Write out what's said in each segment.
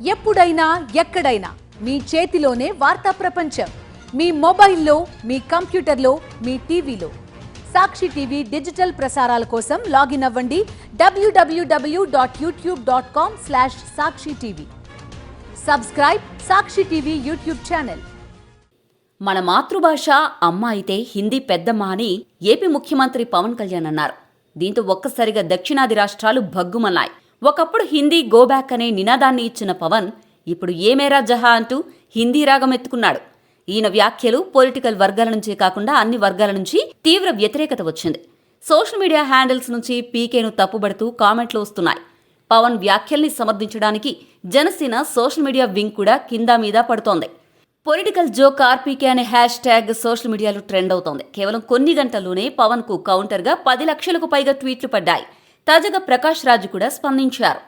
ఎప్పుడైనా ఎక్కడైనా మీ చేతిలోనే వార్తా ప్రపంచం. మీ మొబైల్లో మీ కంప్యూటర్లో మీ టీవీలో. సాక్షి టీవీ డిజిటల్ ప్రసారాల కోసం లాగిన్ అవ్వండి. WWW dot YouTube dot com slash Sakshi TV. Subscribe Sakshi TV YouTube channel. మన మాతృభాష అమ్మ అయితే హిందీ పెద్దమ్మ అని ఏపీ ముఖ్యమంత్రి పవన్ కళ్యాణ్ అన్నారు. దీంతో ఒక్కసారిగా దక్షిణాది రాష్ట్రాలు భగ్గుమన్నాయి. ఒకప్పుడు హిందీ గోబ్యాక్ అనే నినాదాన్ని ఇచ్చిన పవన్ ఇప్పుడు ఏమేరా జహా అంటూ హిందీ రాగం ఎత్తుకున్నాడు. ఈయన వ్యాఖ్యలు పొలిటికల్ వర్గాల నుంచే కాకుండా అన్ని వర్గాల నుంచి తీవ్ర వ్యతిరేకత వచ్చింది. సోషల్ మీడియా హ్యాండిల్స్ నుంచి పీకేను తప్పుబడుతూ కామెంట్లు వస్తున్నాయి. పవన్ వ్యాఖ్యల్ని సమర్థించడానికి జనసేన సోషల్ మీడియా వింగ్ కూడా కింద మీద పడుతోంది. పొలిటికల్ జోక్ ఆర్పీకే అనే హ్యాష్ ట్యాగ్ సోషల్ మీడియాలో ట్రెండ్ అవుతోంది. కేవలం కొన్ని గంటల్లోనే పవన్కు కౌంటర్గా పది లక్షలకు పైగా ట్వీట్లు పడ్డాయి. తాజాగా ప్రకాష్ రాజు కూడా స్పందించారు.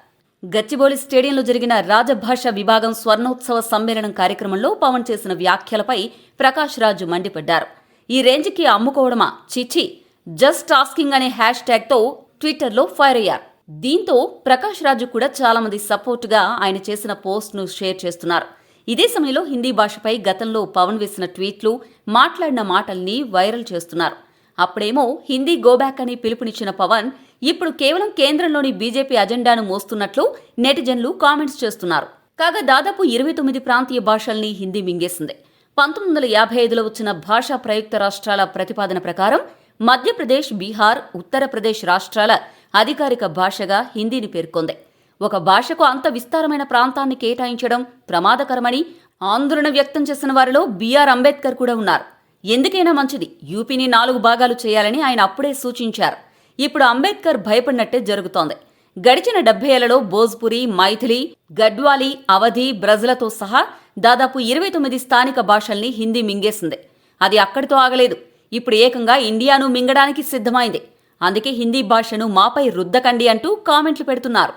గచ్చిబౌలి స్టేడియంలో జరిగిన రాజభాష విభాగం స్వర్ణోత్సవ సమ్మేళనం కార్యక్రమంలో పవన్ చేసిన వ్యాఖ్యలపై ప్రకాష్ రాజు మండిపడ్డారు. ఈ రేంజ్కి అమ్ముకోవడమా? చిచి! జస్ట్ ఆస్కింగ్ అనే హ్యాష్ ట్యాగ్తో ట్విట్టర్లో ఫైర్ అయ్యారు. దీంతో ప్రకాష్ రాజు కూడా చాలా మంది సపోర్టుగా ఆయన చేసిన పోస్ట్ను షేర్ చేస్తున్నారు. ఇదే సమయంలో హిందీ భాషపై గతంలో పవన్ వేసిన ట్వీట్లు మాట్లాడిన మాటల్ని వైరల్ చేస్తున్నారు. అప్పుడేమో హిందీ గోబ్యాక్ అని పిలుపునిచ్చిన పవన్ ఇప్పుడు కేవలం కేంద్రంలోని బీజేపీ అజెండాను మోస్తున్నట్లు నెటిజన్లు కామెంట్స్ చేస్తున్నారు. కాగా దాదాపు ఇరవై తొమ్మిది ప్రాంతీయ భాషల్ని హిందీ మింగేసింది. పంతొమ్మిది వందల యాభై ఐదులో వచ్చిన భాషా ప్రయుక్త రాష్ట్రాల ప్రతిపాదన ప్రకారం మధ్యప్రదేశ్ బీహార్ ఉత్తరప్రదేశ్ రాష్ట్రాల అధికారిక భాషగా హిందీని పేర్కొంది. ఒక భాషకు అంత విస్తారమైన ప్రాంతాన్ని కేటాయించడం ప్రమాదకరమని ఆందోళన వ్యక్తం చేసిన వారిలో బీఆర్ అంబేద్కర్ కూడా ఉన్నారు. ఎందుకైనా మంచిది. యూపీని నాలుగు భాగాలు చేయాలని ఆయన అప్పుడే సూచించారు. ఇప్పుడు అంబేద్కర్ భయపడినట్టే జరుగుతోంది. గడిచిన డెబ్బై ఏళ్ళలో భోజ్పురి మైథిలి గడ్వాలి అవధి బ్రజ్లతో సహా దాదాపు ఇరవై తొమ్మిది స్థానిక భాషల్ని హిందీ మింగేసింది. అది అక్కడితో ఆగలేదు. ఇప్పుడు ఏకంగా ఇండియాను మింగడానికి సిద్ధమైంది. అందుకే హిందీ భాషను మాపై రుద్దకండి అంటూ కామెంట్లు పెడుతున్నారు.